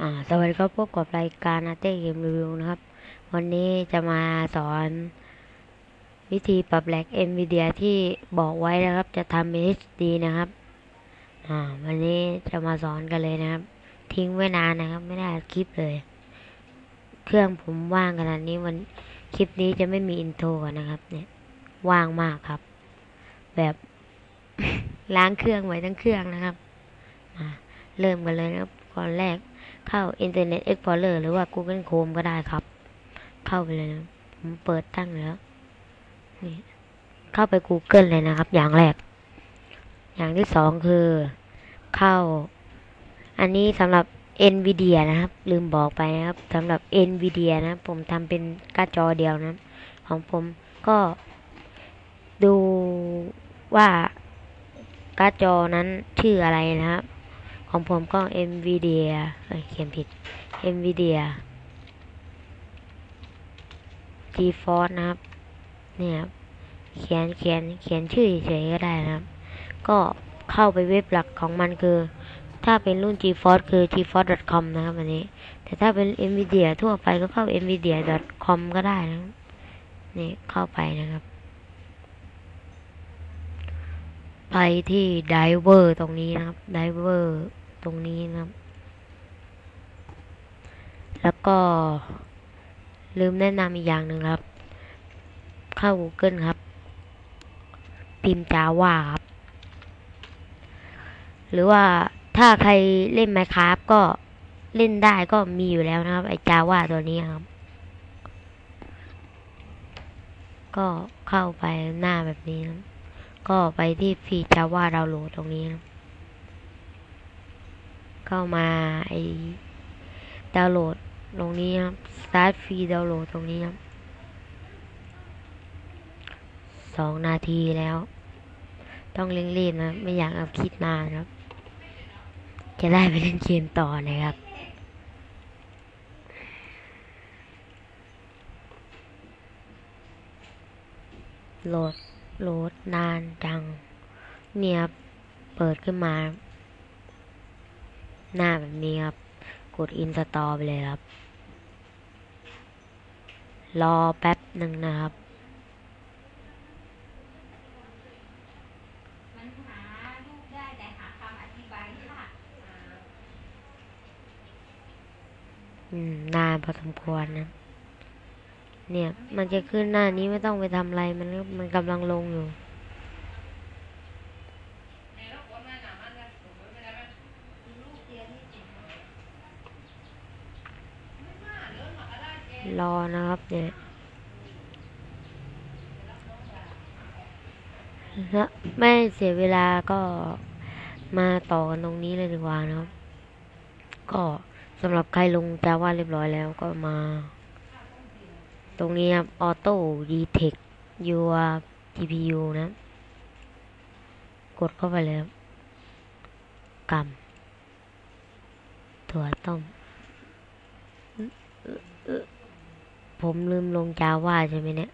อ่าสวัสดีครับพบกับรายการอาเต้เกมรีวิวนะครับ วันนี้จะมาสอนวิธีปรับแหลก NVIDIA ที่บอกไว้นะครับ จะทำเป็น HD นะครับ อ่า วันนี้จะมาสอนกันเลยนะครับ ทิ้งไว้นานนะครับ ไม่ได้คลิปเลย เครื่องผมว่างขนาดนี้วันคลิปนี้จะไม่มีอินโทรนนะครับ เนี่ยว่างมากครับ แบบล้างเครื่องไว้ทั้งเครื่องนะครับอ่าเริ่มกันเลยนะครับก่อนแรก เข้า Internet Explorer หรือว่า Google Chrome ก็ได้ครับ เข้าไปเลยนะผมเปิดตั้งแล้วนี่เข้าไป Google เลยนะครับ อย่างแรก อย่างที่สองคือเข้า อันนี้สำหรับ NVIDIA นะครับ ลืมบอกไปนะครับสำหรับ NVIDIA นะผมทำเป็นการ์ดจอเดียวนะ ของผมก็ดูว่าการ์ดจอนั้นชื่ออะไรนะครับ ของผมก็ NVIDIA เอ้ยเขียนผิด NVIDIA GeForce นะครับ เนี่ยครับ เขียนเขียนเขียนชื่อเฉยๆก็ได้นะครับ ก็เข้าไปเว็บหลักของมันคือ ถ้าเป็นรุ่น GeForce คือ geforce.com นะครับอันนี้ แต่ถ้าเป็น NVIDIA ทั่วไปก็เข้า NVIDIA.com ก็ได้นะครับนี่เข้าไปนะครับ ไปที่ไดเวอร์ตรงนี้นะครับไดเวอร์ ตรงนี้นะครับ แล้วก็ลืมแนะนำอีกอย่างหนึ่งครับ เข้า Google ครับ พิมพ์จาว่าครับ หรือว่าถ้าใครเล่น Minecraft ก็เล่นได้ก็มีอยู่แล้วนะครับ ไอจาว่าตัวนี้ครับ ก็เข้าไปหน้าแบบนี้นะก็ไปที่ฟีจาว่าดาวน์โหลดตรงนี้นะ เข้ามาไอ้ดาวน์โหลดตรงนี้ครับ start free ดาวน์โหลดตรงนี้ครับสองนาทีแล้ว ต้องเร่งรีบนะ ไม่อยากเอาคิดนานครับ จะได้ไปเล่นเกมต่อนะครับโหลดโหลดนานจัง เนี่ยบเปิดขึ้นมา หน้าแบบนี้ครับ กดอินสตอลไปเลยครับ รอแป๊บหนึ่งนะครับ นานพอสมควรนะ เนี่ย มันจะขึ้นหน้านี้ไม่ต้องไปทำอะไร มันมันกำลังลงอยู่ รอนะครับเนี่ยแล้วไม่เสียเวลาก็มาต่อกันตรงนี้เลยดีกว่านะครับ ก็สำหรับใครลงจาว่าเรียบร้อยแล้วก็มา ตรงนี้ครับ Auto Detect Your GPU นะ กดเข้าไปเลยครับกำถั่วต้ม ผมลืมลงจาว่าใช่ไหมเนี่ย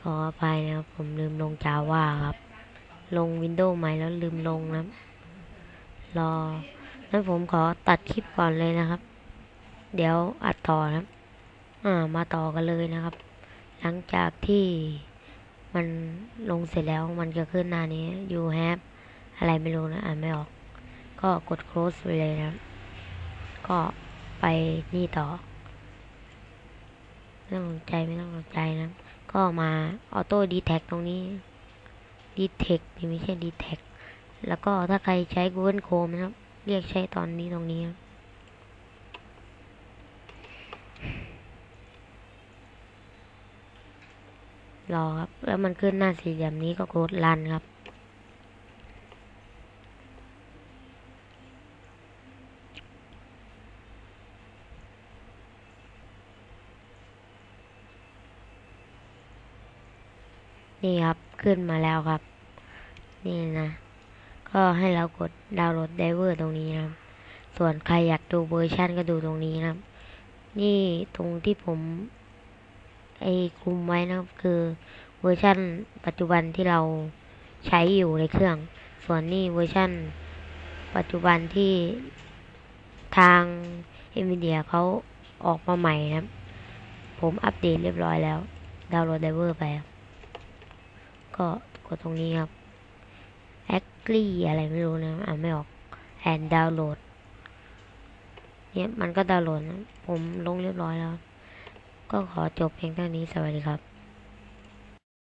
ขออภัยนะครับ ผมลืมลงจาว่าครับ ลงวินโดว์ใหม่แล้วลืมลงนะรอนั้นผมขอตัดคลิปก่อนเลยนะครับ เดี๋ยวอัดต่อนะอ่า มาต่อกันเลยนะครับ หลังจากที่มันลงเสร็จแล้วมันจะขึ้นหน้านี้ you have อะไรไม่รู้นะอ่านไม่ออก ก็กด close ไปเลยนะ ก็ไปนี่ต่อ ไม่ต้องสนใจไม่ต้องสนใจนะ ก็มาออโต้ดีแท็กตรงนี้ดีเทคนี่ไม่ใช่ดีแท็กแล้วก็ถ้าใครใช้ Google Chrome นะครับ เรียกใช้ตอนนี้ตรงนี้รอครับ แล้วมันขึ้นหน้าสี่เหลี่ยมนี้ก็กดรันครับ นี่ครับ ขึ้นมาแล้วครับ นี่นะ ก็ให้เรากดดาวน์โหลดไดเวอร์ตรงนี้นะครับ ส่วนใครอยากดูเวอร์ชันก็ดูตรงนี้นะครับ นี่ตรงที่ผม ไอ้คุมไว้นะครับ คือเวอร์ชันปัจจุบันที่เราใช้อยู่ในเครื่อง ส่วนนี่เวอร์ชันปัจจุบันที่ทาง NVIDIA เขาออกมาใหม่นะครับ ผมอัปเดตเรียบร้อยแล้ว ดาวน์โหลดไดเวอร์ไปครับ ก็กดตรงนี้ครับ Actly อะไรไม่รู้นะอ่านไม่ออก and download เนี่ยมันก็ดาวน์โหลดนะ ผมลงเรียบร้อยแล้ว ก็ขอจบเพียงเท่านี้สวัสดีครับ